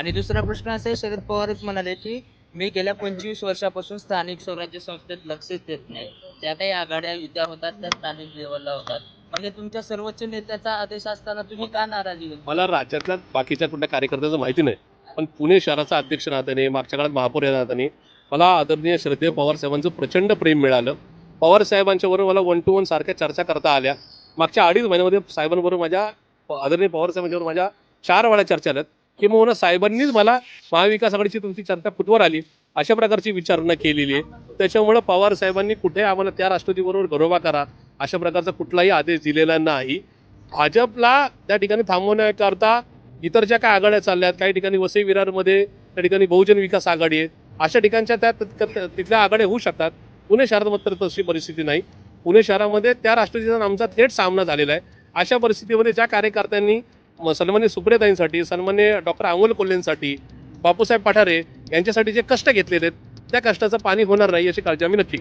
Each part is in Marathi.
आणि दुसरा प्रश्न असा आहे शरद पवारच म्हणाले की मी गेल्या पंचवीस वर्षापासून स्थानिक स्वराज्य संस्थेत लक्षच देत नाही. ज्या काही आघाड्या युद्धा होतात त्या स्थानिक लेवलला होतात. म्हणजे तुमच्या सर्वोच्च नेत्याचा आदेश असताना तुम्ही का नाराजी मला राज्यातल्या बाकीच्या कुठल्या कार्यकर्त्याचं माहिती नाही. पण पुणे शहराचा अध्यक्ष राहताने मागच्या काळात महापौर या राहताना मला आदरणीय श्रद्धेय पवार साहेबांचं प्रचंड प्रेम मिळालं. पवार साहेबांच्याबरोबर मला वन टू वन सारख्या चर्चा करता आल्या. मागच्या अडीच महिन्यामध्ये साहेबांबरोबर माझ्या आदरणीय पवार साहेबांच्या माझ्या चार वेळा चर्चा आल्यात किंवा साहेबांनीच मला महाविकास आघाडीची तुमची चर्चा फुटवर आली. अशा प्रकारची विचारणा केलेली आहे. त्याच्यामुळं पवार साहेबांनी कुठे आम्हाला त्या राष्ट्रपतीबरोबर घरोबा करा अशा प्रकारचा कुठलाही आदेश दिलेला नाही. भाजपला त्या ठिकाणी थांबवण्याकरता इतर ज्या काय आघाड्या चालल्यात काही ठिकाणी वसई विरारमध्ये त्या ठिकाणी बहुजन विकास आघाडी आहे अशा ठिकाणच्या त्या त्या- तिथल्या आघाड्या होऊ शकतात. पुणे शहरात मात्र तशी परिस्थिती नाही. पुणे शहरामध्ये त्या राष्ट्रवादीचा आमचा थेट सामना झालेला आहे. अशा परिस्थितीमध्ये ज्या कार्यकर्त्यांनी म- सन्मान्य सुप्रियाताईंसाठी सन्मान्य डॉक्टर अमोल कोल्हेंसाठी बापूसाहेब पठारे यांच्यासाठी जे कष्ट घेतलेले आहेत त्या कष्टाचं पाणी होणार नाही याची काळजी आम्ही नक्की?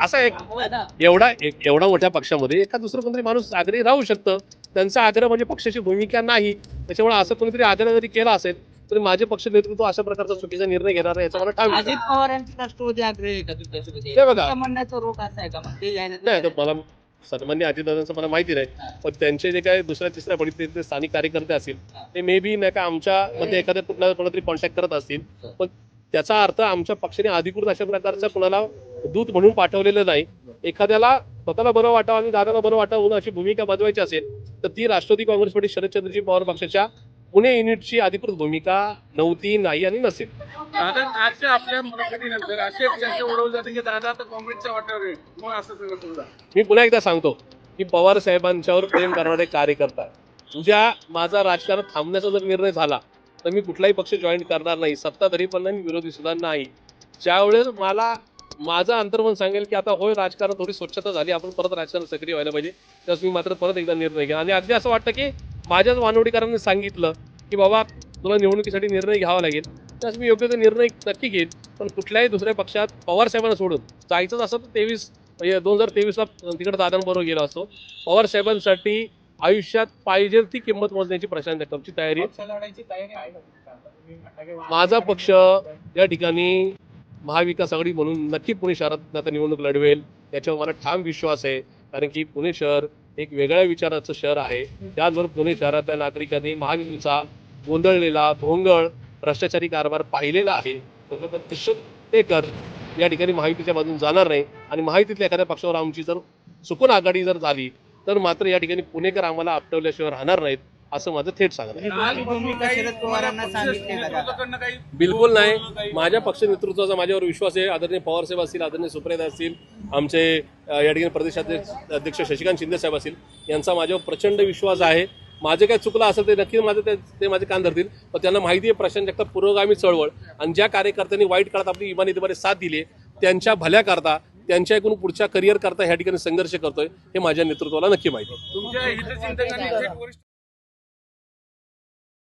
असा एक हो. एवढा एक एवढा मोठ्या पक्षामध्ये एका दुसरं कोणतरी माणूस आग्रही राहू शकतं त्यांचा आग्रह म्हणजे पक्षाची भूमिका नाही त्याच्यामुळे असं कोणीतरी आग्रह जरी केला असेल तरी माझे पक्ष नेतृत्व अशा प्रकारचा चुकीचा निर्णय घेणार आहे याचा मला ठाम अजित पवार यांची राष्ट्रवादी आग्रही आहे का. तुमच्या. नाही मला सन्मान्य अजितदादांचं मला माहिती नाही पण त्यांचे जे काय दुसऱ्या तिसऱ्या पडीचे स्थानिक कार्यकर्ते असतील ते मे बी नाही का आमच्या मध्ये एखाद्या कुठल्या कोणातरी कॉन्टॅक्ट करत असतील. पण त्याचा अर्थ आमच्या पक्षाने अधिकृत अशा प्रकारचा कुणाला दूत म्हणून पाठवलेलं नाही. एखाद्याला स्वतःला बरं वाटावं आणि दादाला बरं वाटावं म्हणून अशी भूमिका बजवायची असेल तर ती राष्ट्रवादी काँग्रेस पार्टी शरदचंद्रजी पवार पक्षाच्या पुणे युनिटची अधिकृत भूमिका नव्हती नाही आणि नसेल. दादा आजच्या आपल्या मुलाखतीनंतर असे चर्चा उडवले जाते की दादा आता काँग्रेसच्या वाट्यावर आहे. मग असं सगळं समजा मी पुन्हा एकदा सांगतो की पवार साहेबांच्यावर प्रेम करणारे कार्यकर्ता उद्या माझा राजकारण थांबण्याचा जर निर्णय झाला तर मी कुठलाही पक्ष जॉईन करणार नाही सत्ताधारी पण नाही विरोधी सुद्धा नाही. ज्यावेळेस मला माझं अंतर्मन सांगेल की आता होय राजकारण थोडी स्वच्छता झाली आपण परत राजकारण सक्रिय व्हायला पाहिजे त्यावेळेस मी मात्र परत एकदा निर्णय घ्या आणि अगदी असं वाटतं की माझ्याच वानवडीकरांनी सांगितलं की बाबा तुला निवडणुकीसाठी निर्णय घ्यावा लागेल. त्यास मी योग्य तो निर्णय नक्की घेईन. पण कुठल्याही दुसऱ्या पक्षात पवार साहेबांना सोडून जायचंच असं तर तेवीस म्हणजे दोन हजार तेवीसला तिकडे दादांबरोबर गेला असतो. पवार साहेबांसाठी आयुष्यात पाहिजे ती किंमत मोजण्याची प्रशांत जगतापची तयारी तयारी? माझा पक्ष या ठिकाणी महाविकास आघाडी म्हणून नक्की पुणे शहरात आता निवडणूक लढवेल. याच्यावर मला ठाम विश्वास आहे. कारण की पुणे शहर एक वेगळ्या विचाराचं शहर आहे. त्याचबरोबर पुणे शहरातल्या नागरिकांनी महायुतीचा गोंधळलेला भोंगळ भ्रष्टाचारी कारभार पाहिलेला आहे. त्याच्यामुळे ते कर या ठिकाणी महायुतीच्या बाजून जाणार नाही. आणि महायुतीतल्या एखाद्या पक्षावर आमची जर चुकून आघाडी जर झाली तर मात्र या ठिकाणी पुणेकर आम्हाला आपटवल्याशिवाय राहणार नाहीत. असं माझं थेट सांगणं ही बिलकुल नाही. माझ्या पक्ष नेतृत्वाचा माझ्यावर विश्वास आहे. आदरणीय पवार साहेब असतील आदरणीय सुप्रिया असतील आमचे या ठिकाणी प्रदेशाध्यक्ष अध्यक्ष शशिकांत शिंदे साहेब असतील यांचा माझ्यावर प्रचंड विश्वास आहे. माझे काय चुकलं असेल ते नक्की माझं ते ते माझे कान धरतील. पण त्यांना माहिती आहे प्रशांत जगताप पुरोगामी चळवळ आणि ज्या कार्यकर्त्यांनी वाईट काळात आपली इमानितीमध्ये साथ दिली आहे, त्यांच्या भल्याकरता त्यांच्या एकूण पुढच्या करिअर करता ह्या ठिकाणी संघर्ष करतोय हे माझ्या नेतृत्वाला नक्की माहिती